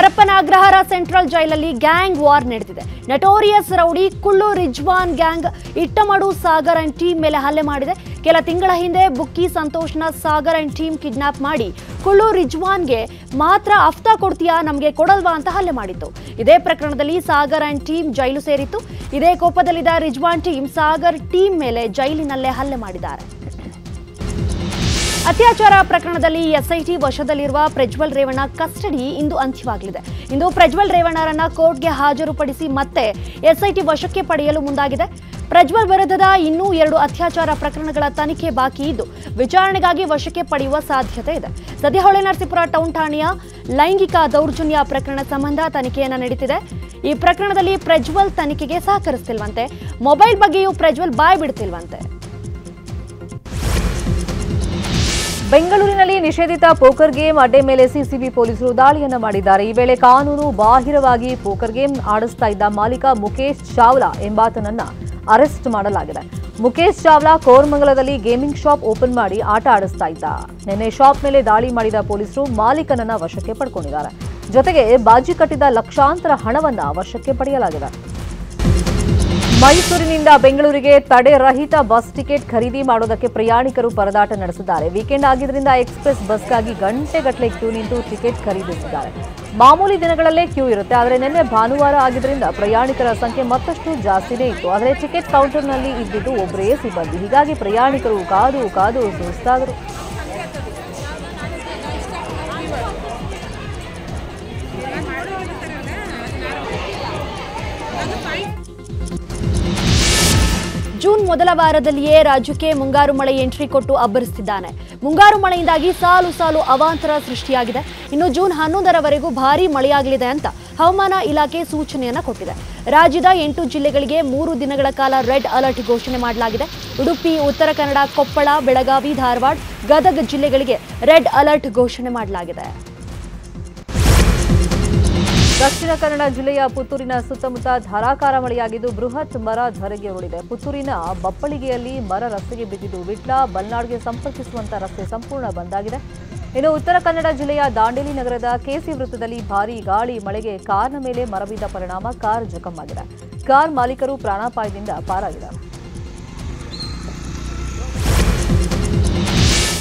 Parappana central ಜೈಲಲ್ಲಿ gang war ನಡೆದಿದೆ. Notorious rowdy, Kullu Rizwan gang, Ittamadu Sagar and team ಮೇಲೆ ಹಲ್ಲೆ ಮಾಡಿದೆ. ಕೆಲ ತಿಂಗಳ ಹಿಂದೆ ಬುಕ್ಕಿ ಸಂತೋಷ್ನ ಸಾಗರ್ ಅಂಡ್ ಟೀಮ್ ಕಿಡ್ನಾಪ್ ಮಾಡಿ. ಕುಳ್ಳು ರಿಜ್ವಾನ್ಗೆ ಮಾತ್ರ ಅಫ್ತಾ ಕೊಡ್ತೀಯಾ, ನಮಗೆ ಕೊಡಲ್ವಾ ಅಂತ ಹಲ್ಲೆ ಮಾಡಿತ್ತು. ಇದೇ ಪ್ರಕರಣದಲ್ಲಿ ಸಾಗರ್ ಅಂಡ್ ಟೀಮ್ ಜೈಲು ಸೇರಿತ್ತು. ಇದೇ ಕೋಪದಲ್ಲಿದ್ದ ರಿಜ್ವಾನ್ ಟೀಮ್ ಸಾಗರ್ ಟೀಮ್ ಮೇಲೆ ಜೈಲಿನಲ್ಲೇ ಹಲ್ಲೆ ಮಾಡಿದ್ದಾರೆ. ಅತ್ಯಾಚಾರ ಪ್ರಕರಣದಲ್ಲಿ ಎಸ್ಐಟಿ ವಶದಲ್ಲಿರುವ ಪ್ರಜ್ವಲ್ ರೇವಣ್ಣ ಕಸ್ಟಡಿ ಇಂದು ಅಂತ್ಯವಾಗಲಿದೆ. ಇಂದು ಪ್ರಜ್ವಲ್ ರೇವಣ್ಣರನ್ನ ಕೋರ್ಟ್ಗೆ ಹಾಜರುಪಡಿಸಿ ಮತ್ತೆ ಎಸ್ಐಟಿ ವಶಕ್ಕೆ ಪಡೆಯಲು ಮುಂದಾಗಿದೆ. ಪ್ರಜ್ವಲ್ ವಿರುದ್ಧದ ಇನ್ನೂ ಎರಡು ಅತ್ಯಾಚಾರ ಪ್ರಕರಣಗಳ ತನಿಖೆ ಬಾಕಿ ಇದ್ದು, ವಿಚಾರಣೆಗಾಗಿ ವಶಕ್ಕೆ ಪಡೆಯುವ ಸಾಧ್ಯತೆ ಇದೆ. ಸದ್ಯ ಹೊಳೆ ನರಸೀಪುರ ಟೌನ್ ಠಾಣೆಯ ಲೈಂಗಿಕ ದೌರ್ಜನ್ಯ ಪ್ರಕರಣ ಸಂಬಂಧ ತನಿಖೆಯನ್ನು ನಡೀತಿದೆ. ಈ ಪ್ರಕರಣದಲ್ಲಿ ಪ್ರಜ್ವಲ್ ತನಿಖೆಗೆ ಸಹಕರಿಸ್ತಿಲ್ವಂತೆ. ಮೊಬೈಲ್ ಬಗ್ಗೆಯೂ ಪ್ರಜ್ವಲ್ ಬಾಯ್ ಬಿಡ್ತಿಲ್ವಂತೆ. ಬೆಂಗಳೂರಿನಲ್ಲಿ ನಿಷೇಧಿತ ಪೋಕರ್ ಗೇಮ್ ಅಡ್ಡೆ ಮೇಲೆ ಸಿಸಿಬಿ ಪೊಲೀಸರು ದಾಳಿಯನ್ನು ಮಾಡಿದ್ದಾರೆ. ಈ ವೇಳೆ ಕಾನೂನು ಬಾಹಿರವಾಗಿ ಪೋಕರ್ ಗೇಮ್ ಆಡಿಸ್ತಾ ಇದ್ದ ಮಾಲೀಕ ಮುಖೇಶ್ ಚಾವ್ಲಾ ಎಂಬಾತನನ್ನ ಅರೆಸ್ಟ್ ಮಾಡಲಾಗಿದೆ. ಮುಖೇಶ್ ಚಾವ್ಲಾ ಕೋರ್ಮಂಗಲದಲ್ಲಿ ಗೇಮಿಂಗ್ ಶಾಪ್ ಓಪನ್ ಮಾಡಿ ಆಟ ಆಡಿಸ್ತಾ ಇದ್ದ. ನಿನ್ನೆ ಶಾಪ್ ಮೇಲೆ ದಾಳಿ ಮಾಡಿದ ಪೊಲೀಸರು ಮಾಲೀಕನನ್ನ ವಶಕ್ಕೆ ಪಡ್ಕೊಂಡಿದ್ದಾರೆ. ಜೊತೆಗೆ ಬಾಜಿ ಕಟ್ಟಿದ ಲಕ್ಷಾಂತರ ಹಣವನ್ನ ವಶಕ್ಕೆ ಪಡೆಯಲಾಗಿದೆ. ಮೈಸೂರಿನಿಂದ ಬೆಂಗಳೂರಿಗೆ ತಡೆರಹಿತ ಬಸ್ ಟಿಕೆಟ್ ಖರೀದಿ ಮಾಡೋದಕ್ಕೆ ಪ್ರಯಾಣಿಕರು ಪರದಾಟ ನಡೆಸಿದ್ದಾರೆ. ವೀಕೆಂಡ್ ಆಗಿದ್ದರಿಂದ ಎಕ್ಸ್ಪ್ರೆಸ್ ಬಸ್ಗಾಗಿ ಗಂಟೆಗಟ್ಟಲೆ ಕ್ಯೂ ನಿಂತು ಟಿಕೆಟ್ ಖರೀದಿಸಿದ್ದಾರೆ. ಮಾಮೂಲಿ ದಿನಗಳಲ್ಲೇ ಕ್ಯೂ ಇರುತ್ತೆ. ಆದರೆ ನಿನ್ನೆ ಭಾನುವಾರ ಆಗಿದ್ದರಿಂದ ಪ್ರಯಾಣಿಕರ ಸಂಖ್ಯೆ ಮತ್ತಷ್ಟು ಜಾಸ್ತಿನೇ ಇತ್ತು. ಆದರೆ ಟಿಕೆಟ್ ಕೌಂಟರ್ನಲ್ಲಿ ಇದ್ದಿದ್ದು ಒಬ್ಬರೇ ಸಿಬ್ಬಂದಿ. ಹೀಗಾಗಿ ಪ್ರಯಾಣಿಕರು ಕಾದು ಕಾದು ಸುಸ್ತಾದರು. ಜೂನ್ ಮೊದಲ ವಾರದಲ್ಲಿಯೇ ರಾಜ್ಯಕ್ಕೆ ಮುಂಗಾರು ಮಳೆ ಎಂಟ್ರಿ ಕೊಟ್ಟು ಅಬ್ಬರಿಸುತ್ತಿದ್ದಾನೆ. ಮುಂಗಾರು ಮಳೆಯಿಂದಾಗಿ ಸಾಲು ಸಾಲು ಅವಾಂತರ ಸೃಷ್ಟಿಯಾಗಿದೆ. ಇನ್ನು ಜೂನ್ ಹನ್ನೊಂದರವರೆಗೂ ಭಾರಿ ಮಳೆಯಾಗಲಿದೆ ಅಂತ ಹವಾಮಾನ ಇಲಾಖೆ ಸೂಚನೆಯನ್ನು ಕೊಟ್ಟಿದೆ. ರಾಜ್ಯದ ಎಂಟು ಜಿಲ್ಲೆಗಳಿಗೆ ಮೂರು ದಿನಗಳ ಕಾಲ ರೆಡ್ ಅಲರ್ಟ್ ಘೋಷಣೆ ಮಾಡಲಾಗಿದೆ. ಉಡುಪಿ, ಉತ್ತರ ಕನ್ನಡ, ಕೊಪ್ಪಳ, ಬೆಳಗಾವಿ, ಧಾರವಾಡ, ಗದಗ ಜಿಲ್ಲೆಗಳಿಗೆ ರೆಡ್ ಅಲರ್ಟ್ ಘೋಷಣೆ ಮಾಡಲಾಗಿದೆ. ದಕ್ಷಿಣ ಕನ್ನಡ ಜಿಲ್ಲೆಯ ಪುತ್ತೂರಿನ ಸುತ್ತಮುತ್ತ ಧಾರಾಕಾರ ಮಳೆಯಾಗಿದ್ದು ಬೃಹತ್ ಮರ ಧರೆಗೆ ಉರುಳಿದೆ. ಪುತ್ತೂರಿನ ಬಪ್ಪಳಿಗೆಯಲ್ಲಿ ಮರ ರಸ್ತೆಗೆ ಬಿದ್ದಿದ್ದು ವಿಟ್ಲ, ಬಲ್ನಾಡ್ಗೆ ಸಂಪರ್ಕಿಸುವಂತಹ ರಸ್ತೆ ಸಂಪೂರ್ಣ ಬಂದಾಗಿದೆ ಇನ್ನು ಉತ್ತರ ಕನ್ನಡ ಜಿಲ್ಲೆಯ ದಾಂಡೇಲಿ ನಗರದ ಕೆಸಿ ವೃತ್ತದಲ್ಲಿ ಭಾರೀ ಗಾಳಿ, ಮಳೆಗೆ ಕಾರ್ನ ಮೇಲೆ ಮರ ಬಿದ್ದ ಪರಿಣಾಮ ಕಾರ್ ಜಖಮ್ಮಾಗಿದೆ ಕಾರ್ ಮಾಲೀಕರು ಪ್ರಾಣಾಪಾಯದಿಂದ ಪಾರಾಗಿದ್ದಾರೆ.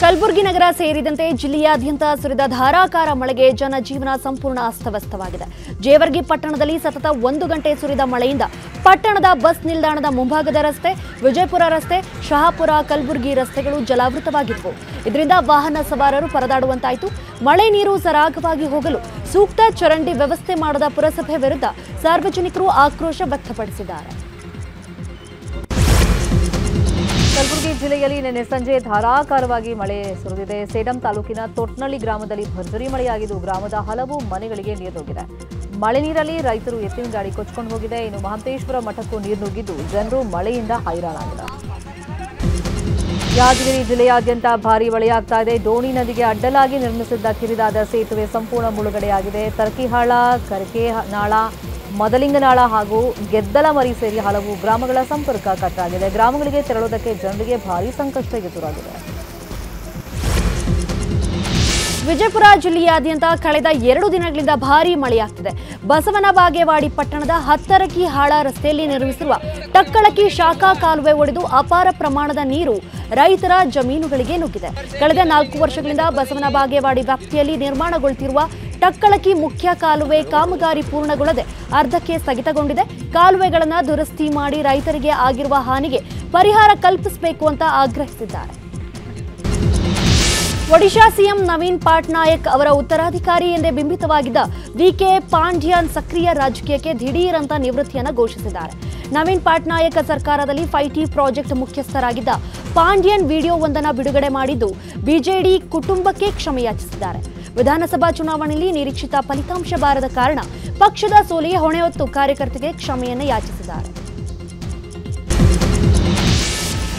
ಕಲಬುರಗಿ ನಗರ ಸೇರಿದಂತೆ ಜಿಲ್ಲೆಯಾದ್ಯಂತ ಸುರಿದ ಧಾರಾಕಾರ ಮಳೆಗೆ ಜನಜೀವನ ಸಂಪೂರ್ಣ ಅಸ್ತವ್ಯಸ್ತವಾಗಿದೆ. ಜೇವರ್ಗಿ ಪಟ್ಟಣದಲ್ಲಿ ಸತತ ಒಂದು ಗಂಟೆ ಸುರಿದ ಮಳೆಯಿಂದ ಪಟ್ಟಣದ ಬಸ್ ನಿಲ್ದಾಣದ ಮುಂಭಾಗದ ರಸ್ತೆ, ವಿಜಯಪುರ ರಸ್ತೆ, ಶಹಾಪುರ, ಕಲಬುರಗಿ ರಸ್ತೆಗಳು ಜಲಾವೃತವಾಗಿದ್ದವು. ಇದರಿಂದ ವಾಹನ ಸವಾರರು ಪರದಾಡುವಂತಾಯಿತು. ಮಳೆ ನೀರು ಸರಾಗವಾಗಿ ಹೋಗಲು ಸೂಕ್ತ ಚರಂಡಿ ವ್ಯವಸ್ಥೆ ಮಾಡದ ಪುರಸಭೆ ವಿರುದ್ಧ ಸಾರ್ವಜನಿಕರು ಆಕ್ರೋಶ ವ್ಯಕ್ತಪಡಿಸಿದ್ದಾರೆ. ಕಲಬುರಗಿ ಜಿಲ್ಲೆಯಲ್ಲಿ ನಿನ್ನೆ ಸಂಜೆ ಧಾರಾಕಾರವಾಗಿ ಮಳೆ ಸುರಿದಿದೆ. ಸೇಡಂ ತಾಲೂಕಿನ ತೊಟ್ನಳ್ಳಿ ಗ್ರಾಮದಲ್ಲಿ ಭರ್ಜರಿ ಮಳೆಯಾಗಿದ್ದು ಗ್ರಾಮದ ಹಲವು ಮನೆಗಳಿಗೆ ನೀರು ನುಗ್ಗಿದೆ. ಮಳೆ ನೀರಲ್ಲಿ ರೈತರು ಎತ್ತಿನ ಗಾಡಿ ಕೊಚ್ಕೊಂಡು ಹೋಗಿದೆ. ಇನ್ನು ಮಹಂತೇಶ್ವರ ಮಠಕ್ಕೂ ನೀರು ನುಗ್ಗಿದ್ದು ಜನರು ಮಳೆಯಿಂದ ಹೈರಾಣಾಗಿದ್ದಾರೆ. ಯಾದಗಿರಿ ಜಿಲ್ಲೆಯಾದ್ಯಂತ ಭಾರೀ ಮಳೆಯಾಗ್ತಾ ಇದೆ. ಡೋಣಿ ನದಿಗೆ ಅಡ್ಡಲಾಗಿ ನಿರ್ಮಿಸಿದ್ದ ಕಿರಿದಾದ ಸೇತುವೆ ಸಂಪೂರ್ಣ ಮುಳುಗಡೆಯಾಗಿದೆ. ತರ್ಕಿಹಾಳ, ಕರ್ಕೆನಾಳ ಮದಲಿಂಗನಾಳ ಹಾಗೂ ಗೆದ್ದಲಮರಿ ಸೇರಿ ಹಲವು ಗ್ರಾಮಗಳ ಸಂಪರ್ಕ ಕಟ್ಟಾಗಿದೆ. ಗ್ರಾಮಗಳಿಗೆ ತೆರಳೋದಕ್ಕೆ ಜನರಿಗೆ ಭಾರೀ ಸಂಕಷ್ಟ ಎದುರಾಗಿದೆ. ವಿಜಯಪುರ ಜಿಲ್ಲೆಯಾದ್ಯಂತ ಕಳೆದ ಎರಡು ದಿನಗಳಿಂದ ಭಾರೀ ಮಳೆಯಾಗ್ತಿದೆ. ಬಸವನ ಬಾಗೇವಾಡಿ ಪಟ್ಟಣದ ಹತ್ತರಕಿ ಹಾಳ ರಸ್ತೆಯಲ್ಲಿ ನಿರ್ಮಿಸಿರುವ ಟಕ್ಕಳಕಿ ಶಾಖಾ ಕಾಲುವೆ ಒಡೆದು ಅಪಾರ ಪ್ರಮಾಣದ ನೀರು ರೈತರ ಜಮೀನುಗಳಿಗೆ ನುಗ್ಗಿದೆ. ಕಳೆದ ನಾಲ್ಕು ವರ್ಷಗಳಿಂದ ಬಸವನ ಬಾಗೇವಾಡಿ ವ್ಯಾಪ್ತಿಯಲ್ಲಿ ನಿರ್ಮಾಣಗೊಳ್ತಿರುವ ಟಕ್ಕಳಕಿ ಮುಖ್ಯ ಕಾಲುವೆ ಕಾಮಗಾರಿ ಪೂರ್ಣಗೊಳ್ಳದೆ ಅರ್ಧಕ್ಕೆ ಸ್ಥಗಿತಗೊಂಡಿದೆ. ಕಾಲುವೆಗಳನ್ನು ದುರಸ್ತಿ ಮಾಡಿ ರೈತರಿಗೆ ಆಗಿರುವ ಹಾನಿಗೆ ಪರಿಹಾರ ಕಲ್ಪಿಸಬೇಕು ಅಂತ ಆಗ್ರಹಿಸಿದ್ದಾರೆ. ಒಡಿಶಾ ಸಿಎಂ ನವೀನ್ ಪಟ್ನಾಯಕ್ ಅವರ ಉತ್ತರಾಧಿಕಾರಿ ಎಂದೇ ಬಿಂಬಿತವಾಗಿದ್ದ ವಿಕೆ ಪಾಂಡ್ಯನ್ ಸಕ್ರಿಯ ರಾಜಕೀಯಕ್ಕೆ ದಿಢೀರಂತ ನಿವೃತ್ತಿಯನ್ನು ಘೋಷಿಸಿದ್ದಾರೆ. ನವೀನ್ ಪಟ್ನಾಯಕ್ ಸರ್ಕಾರದಲ್ಲಿ ಫೈವ್ ಟಿ ಪ್ರಾಜೆಕ್ಟ್ ಮುಖ್ಯಸ್ಥರಾಗಿದ್ದ ಪಾಂಡ್ಯನ್ ವಿಡಿಯೋವೊಂದನ್ನು ಬಿಡುಗಡೆ ಮಾಡಿದ್ದು, ಬಿಜೆಡಿ ಕುಟುಂಬಕ್ಕೆ ಕ್ಷಮೆ ಯಾಚಿಸಿದ್ದಾರೆ ವಿಧಾನಸಭಾ ಚುನಾವಣೆಯಲ್ಲಿ ನಿರೀಕ್ಷಿತ ಫಲಿತಾಂಶ ಬಾರದ ಕಾರಣ ಪಕ್ಷದ ಸೋಲಿಗೆ ಹೊಣೆ ಹೊತ್ತು ಕಾರ್ಯಕರ್ತರಿಗೆ ಕ್ಷಮೆಯನ್ನು ಯಾಚಿಸಿದ್ದಾರೆ.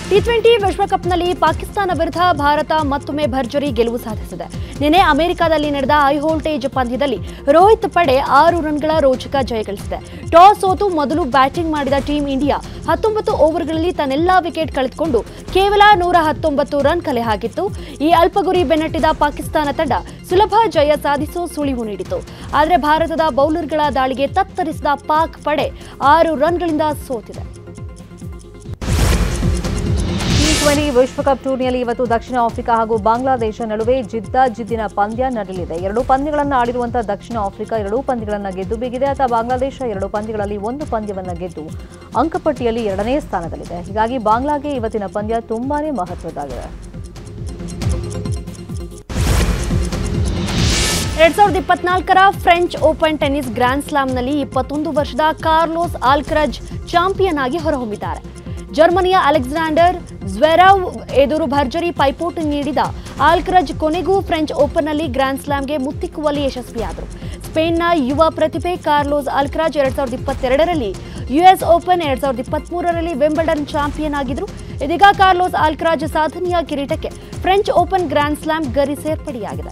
ಟಿ ಟ್ವೆಂಟಿ ವಿಶ್ವಕಪ್ನಲ್ಲಿ ಪಾಕಿಸ್ತಾನ ವಿರುದ್ಧ ಭಾರತ ಮತ್ತೊಮ್ಮೆ ಭರ್ಜರಿ ಗೆಲುವು ಸಾಧಿಸಿದೆ. ನಿನ್ನೆ ಅಮೆರಿಕದಲ್ಲಿ ನಡೆದ ಹೈ ವೋಲ್ಟೇಜ್ ಪಂದ್ಯದಲ್ಲಿ ರೋಹಿತ್ ಪಡೆ ಆರು ರನ್ಗಳ ರೋಚಕ ಜಯ ಗಳಿಸಿದೆ. ಟಾಸ್ ಸೋತು ಮೊದಲು ಬ್ಯಾಟಿಂಗ್ ಮಾಡಿದ ಟೀಂ ಇಂಡಿಯಾ ಹತ್ತೊಂಬತ್ತು ಓವರ್ಗಳಲ್ಲಿ ತನ್ನೆಲ್ಲಾ ವಿಕೆಟ್ ಕಳೆದುಕೊಂಡು ಕೇವಲ ನೂರ ಹತ್ತೊಂಬತ್ತು ರನ್ ಕಲೆ ಹಾಕಿತ್ತು. ಈ ಅಲ್ಪಗುರಿ ಬೆನ್ನಟ್ಟಿದ ಪಾಕಿಸ್ತಾನ ತಂಡ ಸುಲಭ ಜಯ ಸಾಧಿಸೋ ಸುಳಿವು ನೀಡಿತು. ಆದರೆ ಭಾರತದ ಬೌಲರ್ಗಳ ದಾಳಿಗೆ ತತ್ತರಿಸಿದ ಪಾಕ್ ಪಡೆ ಆರು ರನ್ಗಳಿಂದ ಸೋತಿದೆ. ಟಿ ವಿಶ್ವಕಪ್ ಟೂರ್ನಿಯಲ್ಲಿ ಇವತ್ತು ದಕ್ಷಿಣ ಆಫ್ರಿಕಾ ಹಾಗೂ ಬಾಂಗ್ಲಾದೇಶ ನಡುವೆ ಜಿದ್ದ ಜಿದ್ದಿನ ಪಂದ್ಯ ನಡೆಯಲಿದೆ. ಎರಡು ಪಂದ್ಯಗಳನ್ನು ಆಡಿರುವಂತಹ ದಕ್ಷಿಣ ಆಫ್ರಿಕಾ ಎರಡೂ ಪಂದ್ಯಗಳನ್ನು ಗೆದ್ದು ಬಿಗಿದೆ. ಅಥವಾ ಬಾಂಗ್ಲಾದೇಶ ಎರಡು ಪಂದ್ಯಗಳಲ್ಲಿ ಒಂದು ಪಂದ್ಯವನ್ನು ಗೆದ್ದು ಅಂಕಪಟ್ಟಿಯಲ್ಲಿ ಎರಡನೇ ಸ್ಥಾನದಲ್ಲಿದೆ. ಹೀಗಾಗಿ ಬಾಂಗ್ಲಾಗೆ ಇವತ್ತಿನ ಪಂದ್ಯ ತುಂಬಾನೇ ಮಹತ್ವದ್ದಾಗಿದೆ. ಎರಡ್ ಸಾವಿರದ ಇಪ್ಪತ್ನಾಲ್ಕರ ಫ್ರೆಂಚ್ ಓಪನ್ ಟೆನ್ನಿಸ್ ಗ್ರ್ಯಾಂಡ್ ಸ್ಲಾಮ್ನಲ್ಲಿ ಇಪ್ಪತ್ತೊಂದು ವರ್ಷದ ಕಾರ್ಲೋಸ್ ಆಲ್ಕ್ರಜ್ ಚಾಂಪಿಯನ್ ಆಗಿ ಹೊರಹೊಮ್ಮಿದ್ದಾರೆ. ಜರ್ಮನಿಯ ಅಲೆಕ್ಸಾಂಡರ್ ಜ್ವೆರವ್ ಎದುರು ಭರ್ಜರಿ ಪೈಪೋಟಿ ನೀಡಿದ ಆಲ್ಕ್ರಜ್ ಕೊನೆಗೂ ಫ್ರೆಂಚ್ ಓಪನ್ನಲ್ಲಿ ಗ್ರ್ಯಾಂಡ್ ಸ್ಲಾಮ್ಗೆ ಮುತ್ತಿಕ್ಕುವಲ್ಲಿ ಯಶಸ್ವಿಯಾದರು. ಸ್ಪೇನ್ನ ಯುವ ಪ್ರತಿಭೆ ಕಾರ್ಲೋಸ್ ಆಲ್ಕ್ರಾಜ್ ಎರಡ್ ಸಾವಿರದ ಇಪ್ಪತ್ತೆರಡರಲ್ಲಿ ಯುಎಸ್ ಓಪನ್ ಎರಡ್ ಸಾವಿರದ ಇಪ್ಪತ್ಮೂರರಲ್ಲಿ ವಿಂಬಲ್ಡನ್ ಚಾಂಪಿಯನ್ ಆಗಿದ್ರು ಇದೀಗ ಕಾರ್ಲೋಸ್ ಆಲ್ಕ್ರಾಜ್ ಸಾಧನೆಯ ಕಿರೀಟಕ್ಕೆ ಫ್ರೆಂಚ್ ಓಪನ್ ಗ್ರ್ಯಾಂಡ್ ಸ್ಲಾಮ್ ಗರಿ ಸೇರ್ಪಡೆಯಾಗಿದೆ.